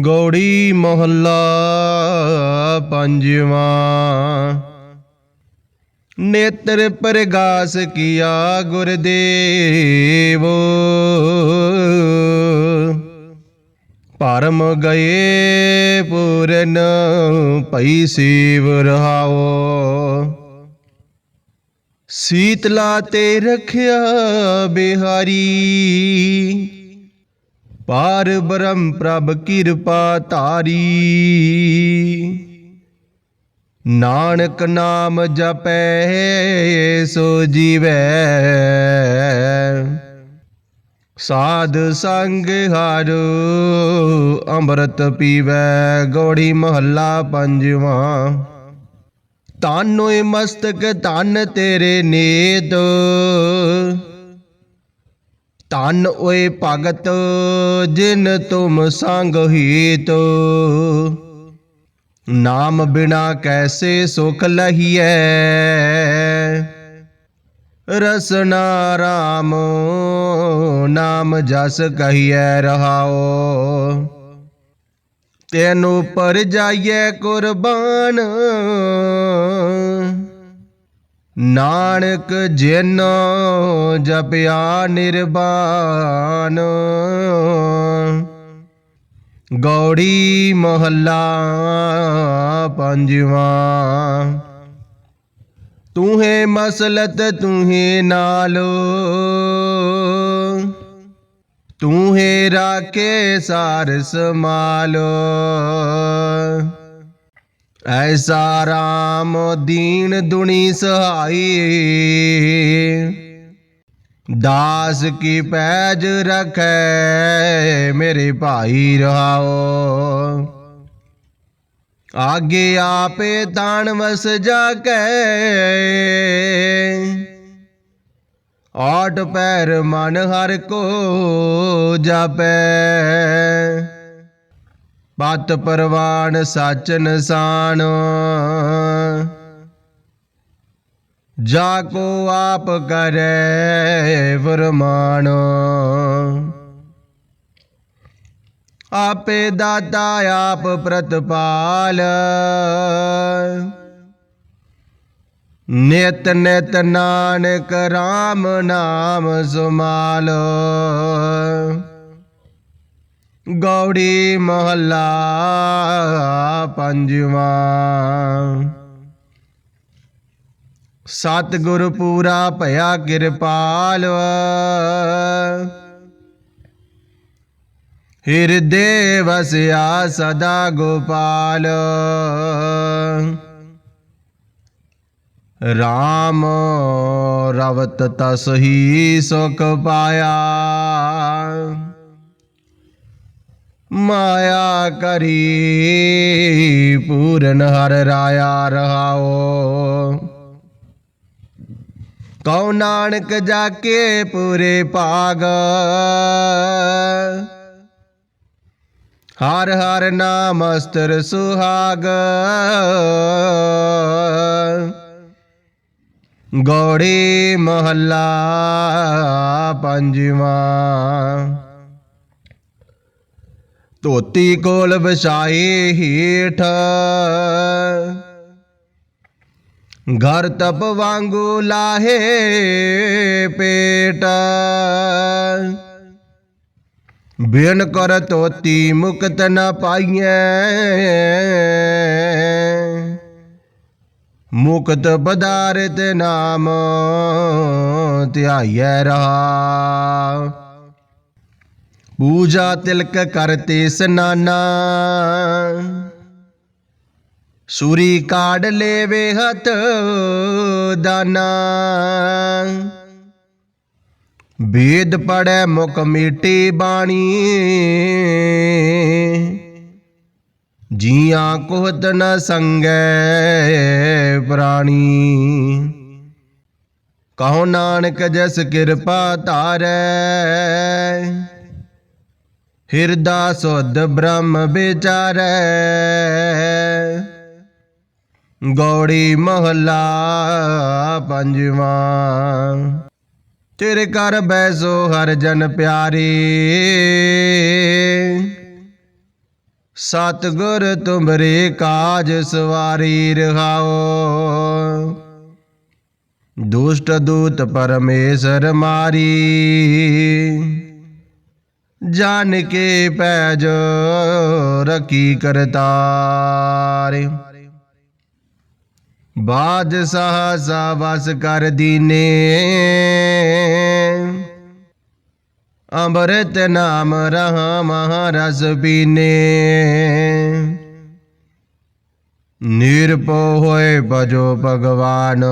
ਗੌੜੀ ਮਹੱਲਾ ਪੰਜਵਾਂ। ਨੇਤਰ ਪ੍ਰਗਾਸ ਕੀਆ ਗੁਰਦੇਵ। ਪਰਮ ਗਏ ਪੂਰਨ ਪਈ ਸੇਵ ਰਹਾਓ। ਸੀਤਲਾ ਤੇ ਰਖਿਆ ਬਿਹਾਰੀ। ਪਾਰ ਬ੍ਰਹਮ ਪ੍ਰਭ ਕਿਰਪਾ ਧਾਰੀ। ਨਾਨਕ ਨਾਮ ਜਪੈ ਸੋ ਜੀਵੈ। ਸਾਧ ਸੰਗ ਹਰ ਅੰਮ੍ਰਿਤ ਪੀਵੈ, ਗੋੜੀ ਮਹੱਲਾ ਪੰਜਵਾਂ। ਤਨ ਮਸਤਕ ਤਨ ਤੇਰੇ ਨੇਤ। ਤਨ ਓਏ ਭਗਤ, ਜਿਨ ਤੁਮ ਸੰਗ ਹੀਤ। ਨਾਮ ਬਿਨਾ ਕੈਸੇ ਸੁਖ ਲਹੀਐ? ਰਸਨਾ ਰਾਮ, ਨਾਮ ਜਸ ਕਹੀਐ ਰਹਾਓ ਤੈਨੂੰ ਪਰ ਜਾਈਏ ਕੁਰਬਾਨ। ਨਾਨਕ ਜਿਨ ਜਪਿਆ ਨਿਰਵਾਨ। ਗੌੜੀ ਮਹੱਲਾ ਪੰਜਵਾਂ। ਤੂੰ ਹੈ ਮਸਲਤ ਤੂੰ ਹੈ ਨਾਲੋ। ਤੂੰ ਹੈ ਰਾਖੇ ਸਾਰ ਸਮਾਲੋ ਐਸਾ ਰਾਮ ਦੀਨ ਦੁਨੀ ਸਹਾਈ। ਦਾਸ ਕੀ ਪੈਜ ਰਖੈ ਮੇਰੇ ਭਾਈ ਰਹਾਓ। ਆਗੇ ਆਪੇ ਤਾਣ ਵਸ ਜਾ ਕੇ ਆਟ ਪੈਰ ਮਨ ਹਰ ਕੋ ਜਾਪੈ। ਪਤ ਪਰਵਾਨ ਸਚ ਨਸਾਨ ਜਾ ਕੋ ਆਪ ਕਰੈ ਫਰਮਾਨ ਆਪੇ ਦਾਤਾ ਆਪ ਪ੍ਰਤਪਾਲ। ਨਿਤ ਨਿਤ ਨਾਨਕ RAM ਨਾਮ ਸੁਮਾਲ। ਗੌੜੀ ਮਹੱਲਾ ਪੰਜਵਾਂ। ਸਤਿਗੁਰ ਪੂਰਾ ਭਇਆ ਕਿਰਪਾਲ। ਹਿਰਦੇ ਵਸਿਆ ਸਦਾ ਗੋਪਾਲ। ਰਾਮ ਰਵਤ ਤਸਹੀ ਸੁਖ ਪਾਇਆ। ਮਾਇਆ ਕਰੀ, ਪੂਰਨ ਹਰ ਰਾਇਆ ਰਹਾਓ। ਕਉ ਨਾਨਕ ਜਾ ਕੇ ਪੂਰੇ ਭਾਗ। ਹਰ ਹਰ ਨਾਮ ਅਸਤਰ ਸੁਹਾਗ। ਗੋੜੀ ਮਹੱਲਾ ਪੰਜਵਾਂ। ਧੋਤੀ ਕੋਲ ਵਿਛਾਈ ਹੀਠ। ਘਰ ਤਪ ਵਾਂਗੂ ਲਾਹੇ ਪੇਟ। ਬਿਨ ਕਰ ਤੋਤੀ ਮੁਕਤ ਨਾ ਪਾਈਐ। ਮੁਕਤ ਬਦਾਰਤ ਨਾਮ ਧਿਆਈਐ ਰਹਾ। ਪੂਜਾ ਤਿਲਕ ਕਰਤੇ ਸਨਾਨਾ ਸੂਰੀ ਕਾੜ ਲੇਵੇ ਹੱਥ ਦਾਨਾ। ਵੇਦ ਪੜੈ ਮੁਖ ਮੀਟੀ ਬਾਣੀ। ਜੀਆਂ ਕੋਹਤ ਨ ਸੰਗੈ ਪ੍ਰਾਣੀ। ਕਹੋ ਨਾਨਕ ਜਸ ਕਿਰਪਾ ਧਾਰੈ। ਹਿਰਦਾ ਸੁਧ ਬ੍ਰਹਮ ਵਿਚਾਰੈ। ਗੌੜੀ ਮਹੱਲਾ ਪੰਜਵਾਂ। ਤੇਰੇ ਕਰ ਬੈਸੋ ਹਰ ਜਨ ਪਿਆਰੇ। ਸਤਿਗੁਰ ਤੁਮਰੇ ਕਾਜ ਸਵਾਰੀ ਰਹਾਓ। ਦੁਸ਼ਟ ਦੂਤ ਪਰਮੇਸ਼ਰ ਮਾਰੀ। ਜਾਣ ਕੇ ਪੈਜ ਰਕੀ ਕਰਤਾਰੇ। ਬਾਜ ਸਹਸਾ ਵਸ ਕਰ ਦੀਨੇ। ਅੰਮ੍ਰਿਤ ਨਾਮ ਰਹਾ ਮਹਾਰਸ ਪੀਨੇ। ਨਿਰਭਉ ਹੋਏ ਭਜੋ ਭਗਵਾਨ।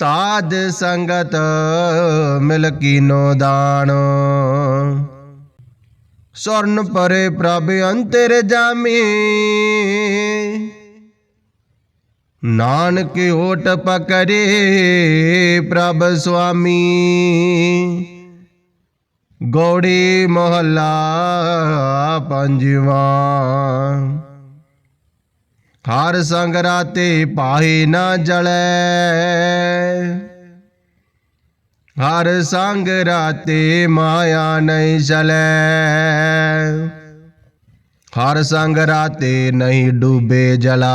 ਸਾਧ ਸੰਗਤ ਮਿਲ ਕੀਨੋ ਦਾਨ। ਸਰਨ ਪਰੇ ਪ੍ਰਭ ਅੰਤਰ ਜਾਮੀ। ਨਾਨਕ ਓਟ ਪਕਰੇ ਪ੍ਰਭ ਸੁਆਮੀ। ਗੋੜੀ ਮਹੱਲਾ ਪੰਜਵਾ। ਹਰ ਸੰਗ ਰਾਤੇ ਪਾਹੇ ਨਾ ਜਲੈ। ਹਰ ਸੰਗ ਰਾਤੇ ਮਾਇਆ ਨਹੀਂ ਚਲੈ ਹਰ ਸੰਗ ਰਾਤੇ ਨਹੀਂ ਡੂਬੇ ਜਲਾ।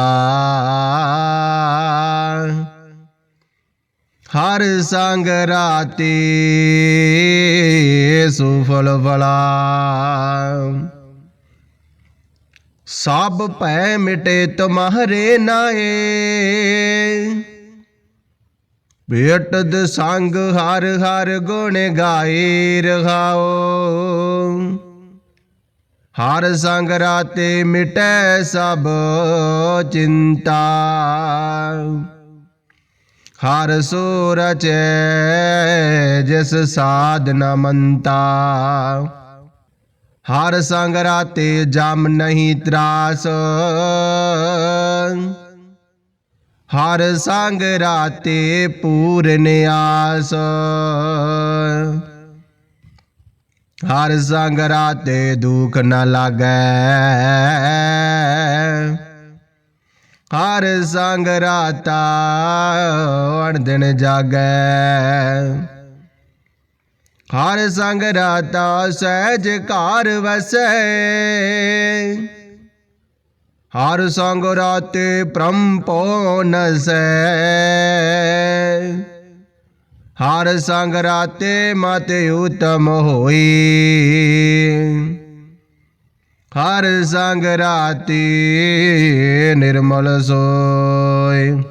ਹਰ ਸੰਗ ਰਾਤੇ ਸੁਫਲ ਫਲਾ ਸਭ ਭੈ ਮਿਟੇ ਤੁਮਹਰੇ ਨਾਏ। ਬੇਟਦ ਸੰਗ ਹਰ ਹਰ ਗੁਣ ਗਾਏ ਰਹਾਓ। ਹਰ ਸੰਗ ਰਾਤੇ ਮਿਟੈ ਸਭ ਚਿੰਤਾ। ਹਰ ਸੂਰਜ ਜਿਸ ਸਾਧਨਾ ਮੰਤਾ। ਹਰ ਸੰਗ ਰਾਤੇ ਜਮ ਨਹੀਂ ਤਰਾਸ ਹਰ ਸੰਗ ਰਾਤੇ ਪੂਰਨ ਆਸ ਹਰ ਸੰਗ ਰਾਤੇ ਦੁਖ ਨ ਲਾਗੈ ਹਰ ਸੰਗ ਰਾਤਾ ਅਣ ਦਿਨ ਜਾਗੈ ਹਰ ਸੰਗ ਰਾਤਾ ਸਹਿਜ ਘਰ ਵਸੈ। ਹਰ ਸੰਗ ਰਾਤੇ ਪ੍ਰਮ ਪੋ ਨਸੈ। ਹਰ ਸੰਗ ਰਾਤੇ ਮਤ ਉਤਮ ਹੋਈ। ਹਰ ਸੰਗ ਰਾਤੀ ਨਿਰਮਲ ਸੋਏ।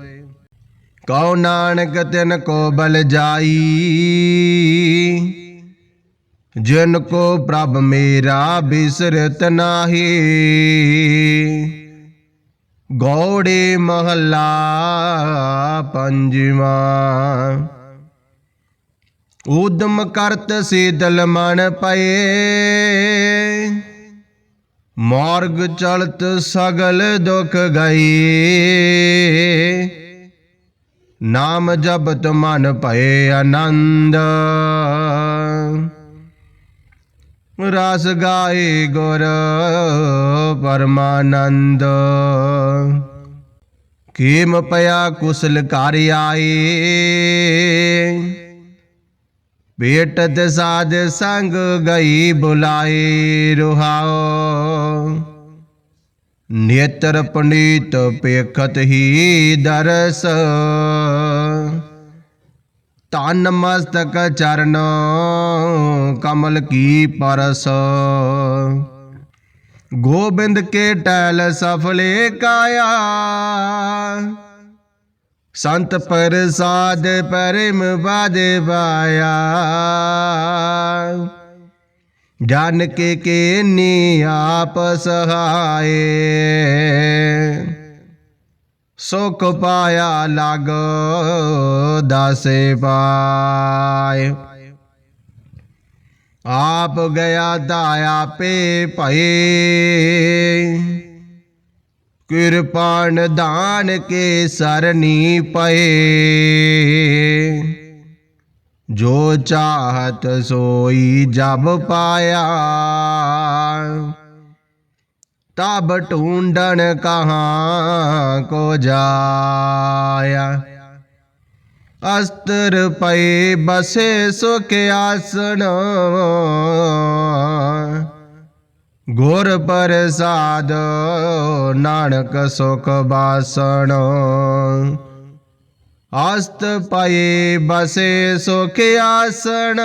ਕਉ ਨਾਨਕ ਤਿਨ ਕੋ ਬਲ ਜਾਈ। ਜਿਨ ਕੋ ਪ੍ਰਭ ਮੇਰਾ ਬਿਸਰਤ ਨਾਹੀ। ਗੌੜੇ ਮਹੱਲਾ ਪੰਜਵਾ। ਉਦਮ ਕਰਤ ਸੀਤਲ ਮਨ ਪਏ। ਮਾਰਗ ਚਲਤ ਸਗਲ ਦੁਖ ਗਈ। ਨਾਮ ਜਪਤ ਮਨ ਪਏ ਆਨੰਦ ਰਸ ਗਾਏ ਗੁਰ ਪਰਮਾਨੰਦ। ਕੀਮ ਪਿਆ ਕੁਸਲ ਕਰ ਆਏ। ਬੇਟਤ ਸਾਧ ਸੰਗ ਗਈ ਬੁਲਾਏ ਰੁਹਾਓ। ਨੇਤਰ ਪਨੀਤ ਪੇਖਤ ਹੀ ਦਰਸ। ਤਨ ਮਸਤਕ ਚਰਨ ਕਮਲ ਕੀ ਪਰਸ? ਗੋਬਿੰਦ ਕੇ ਟੈਲ ਸਫਲੇ ਕਾਇਆ। ਸੰਤ ਪ੍ਰਸਾਦ ਪਰਮ ਬਾਦ ਪਾਇਆ ਜਨ ਕੇ ਕੇ ਨੀ ਆਪ ਸਹਾਏ ਸੁਖ ਪਾਇਆ ਲਗ ਦਾਸੇ ਪਾਏ। ਆਪ ਗਿਆ ਦਾਇਆ ਪੇ ਭਏ ਕਿਰਪਾਨ ਦਾਨ ਕੇ ਸਰਨੀ ਪਏ ਜੋ ਚਾਹਤ ਸੋਈ ਜਬ ਪਾਇਆ ਤਬ ਢੂੰਡਣ ਕਹਾਂ ਕੋ ਜਾਇਆ ਅਸਤਰ ਪਏ ਬਸੇ ਸੁਖ ਆਸਣ। ਗੁਰ ਪ੍ਰਸਾਦ, ਨਾਨਕ ਸੁਖ ਬਾਸਣ। ਆਸਤ ਪਾਏ ਬਸੇ ਸੁਖ ਆਸਣ।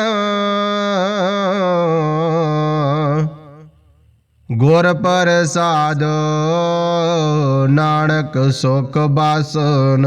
ਗੁਰ ਪ੍ਰਸਾਦ, ਨਾਨਕ ਸੁਖ ਬਾਸਨ